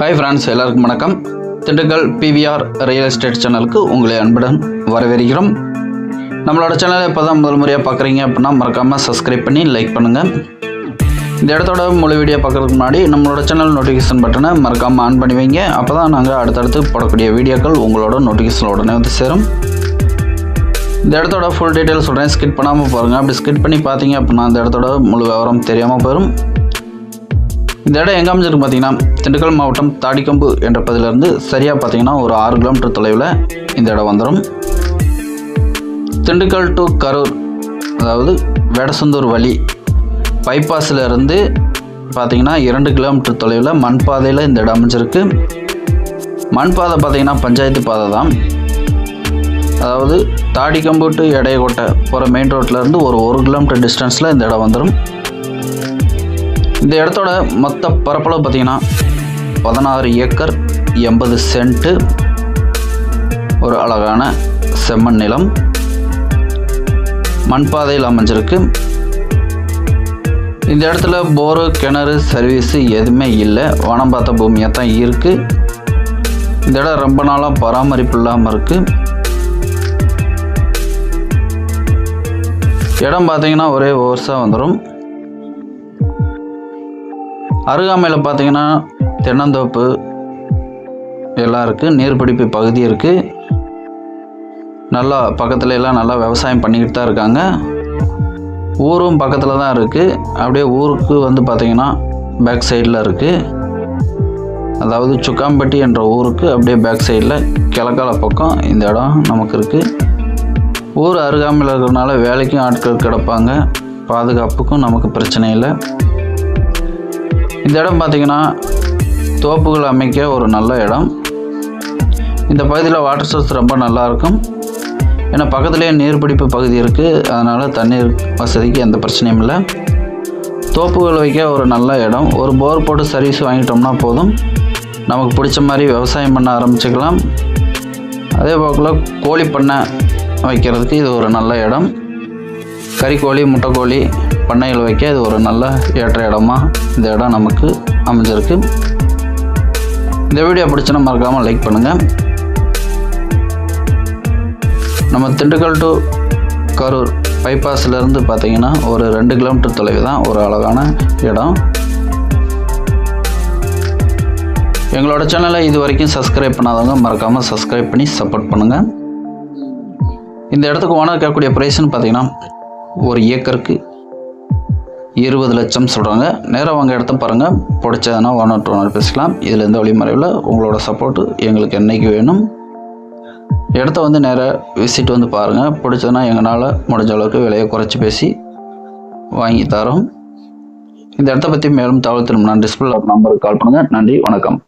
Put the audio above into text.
Hi friends எல்லாருக்கும் வணக்கம். Dindigul PVR real estate சேனலுக்கு உங்களை அன்புடன் வரவேற்கிறோம். நம்மளோட சேனலை இப்போ தான் முதல் முறையாக பார்க்குறீங்க அப்படின்னா மறக்காமல் சப்ஸ்கிரைப் பண்ணி லைக் பண்ணுங்கள் இந்த இடத்தோட முழு வீடியோ பார்க்குறதுக்கு முன்னாடி நம்மளோட சேனல் நோட்டிஃபிகேஷன் பட்டனை மறக்காமல் ஆன் பண்ணி வைங்க. அப்போ தான் நாங்கள் அடுத்தடுத்து போடக்கூடிய வீடியோக்கள் உங்களோட நோட்டிஃபிகேஷன் உடனே வந்து சேரும். இந்த இடத்தோட ஃபுல் டீட்டெயில் சொல்கிறேன் ஸ்கிட் பண்ணாமல் பாருங்கள் அப்படி ஸ்கிட் பண்ணி பார்த்தீங்க அப்படின்னா அந்த இடத்தோட முழு விவரம் தெரியாமல் போயிடும் இந்த இடம் எங்கே அமைஞ்சிருக்கு பார்த்தீங்கன்னா திண்டுக்கல் மாவட்டம் தாடிக்கம்பு என்ற பகுதியிலேருந்து சரியாக பார்த்தீங்கன்னா ஒரு ஆறு கிலோமீட்டர் தொலைவில் இந்த இடம் வந்துடும் திண்டுக்கல் டு கரூர் அதாவது வேடசந்தூர் வழி பைபாஸில் இருந்து பார்த்தீங்கன்னா இரண்டு கிலோமீட்டர் தொலைவில் மண் பாதையில் இந்த இடம் அமைஞ்சிருக்கு. மண் பாதை பார்த்தீங்கன்னா பஞ்சாயத்து பாதை தான். அதாவது தாடிக்கம்பு டு எடையக்கோட்டை போகிற மெயின் ரோட்லேருந்து ஒரு ஒரு கிலோமீட்டர் டிஸ்டன்ஸில் இந்த இடம் வந்துடும் இந்த இடத்தோட மொத்த பரப்பளவு பார்த்தீங்கன்னா பதினாறு ஏக்கர் எண்பது சென்ட்டு ஒரு அழகான செம்மண் நிலம். மண்பாதையில் அமைஞ்சிருக்கு. இந்த இடத்துல போரு கிணறு சர்வீஸு எதுவுமே இல்லை. வனம் பார்த்த பூமியாக தான் இருக்குது இந்த இடம் ரொம்ப நாளாக பராமரிப்பு இல்லாமல் இருக்குது இடம் பார்த்தீங்கன்னா ஒரே ஓர்ஸாக வந்துடும் அருகாமையில் பார்த்தீங்கன்னா தென்னந்தோப்பு எல்லாம் இருக்குது நீர்பிடிப்பு பகுதி இருக்குது நல்லா பக்கத்துல எல்லாம் நல்லா விவசாயம் பண்ணிக்கிட்டு தான் இருக்காங்க. ஊரும் பக்கத்தில் தான் இருக்குது அப்படியே ஊருக்கு வந்து பார்த்திங்கன்னா பேக் சைடில் இருக்குது அதாவது சுக்காம்பட்டி என்ற ஊருக்கு அப்படியே பேக் சைடில் கிழக்கால பக்கம் இந்த இடம் நமக்கு இருக்குது ஊர் அருகாமையில் இருக்கிறதுனால வேலைக்கும் ஆட்கள் கிடப்பாங்க. பாதுகாப்புக்கும் நமக்கு பிரச்சனை இல்லை. இந்த இடம் பார்த்திங்கன்னா தோப்புகள் அமைக்க ஒரு நல்ல இடம். இந்த பகுதியில் வாட்டர் சோர்ஸ் ரொம்ப நல்லா இருக்கும். ஏன்னா பக்கத்துலேயே நீர்பிடிப்பு பகுதி இருக்குது அதனால் தண்ணீர் வசதிக்கு எந்த பிரச்சனையும் இல்லை. தோப்புகள் வைக்க ஒரு நல்ல இடம். ஒரு போர் போட்டு சர்வீஸ் வாங்கிட்டோம்னா போதும். நமக்கு பிடிச்ச மாதிரி விவசாயம் பண்ண ஆரம்பிச்சுக்கலாம். அதே போக்கில் கோழி பண்ணை வைக்கிறதுக்கு இது ஒரு நல்ல இடம். கறிக்கோழி முட்டைக்கோழி பண்ணைகள் வைக்க இது ஒரு நல்ல ஏற்ற இடமா இந்த இடம் நமக்கு அமைஞ்சிருக்கு. இந்த வீடியோ பிடிச்சுன்னா மறக்காமல் லைக் பண்ணுங்கள் நம்ம திண்டுக்கல் டு கரூர் பைபாஸ்லேருந்து பார்த்தீங்கன்னா ஒரு ரெண்டு கிலோமீட்டர் தொலைவு தான் ஒரு அழகான இடம். எங்களோட சேனலை இது வரைக்கும் சப்ஸ்கிரைப் பண்ணாதவங்க மறக்காமல் சப்ஸ்கிரைப் பண்ணி சப்போர்ட் பண்ணுங்கள் இந்த இடத்துக்கு ஓனர் கேட்கக்கூடிய ப்ரைஸ்ன்னு பார்த்தீங்கன்னா ஒரு ஏக்கருக்கு இருபது லட்சம் சொல்கிறாங்க நேராக வாங்க இடத்த பாருங்கள் பிடிச்சதுன்னா ஆர் டூ ஒன் பேசலாம் இதில் எந்த வழிமுறையில் உங்களோட சப்போர்ட்டு எங்களுக்கு என்னைக்கு வேணும்? இடத்த வந்து நேராக விசிட் வந்து பாருங்கள் பிடிச்சதுன்னா எங்களால் முடிஞ்ச அளவுக்கு விலையை குறைச்சி பேசி வாங்கி தரோம். இந்த இடத்த பற்றி மேலும் தகவல் திரும்ப நான் டிஸ்பிளே நம்பருக்கு கால் பண்ணுங்கள் நன்றி. வணக்கம்.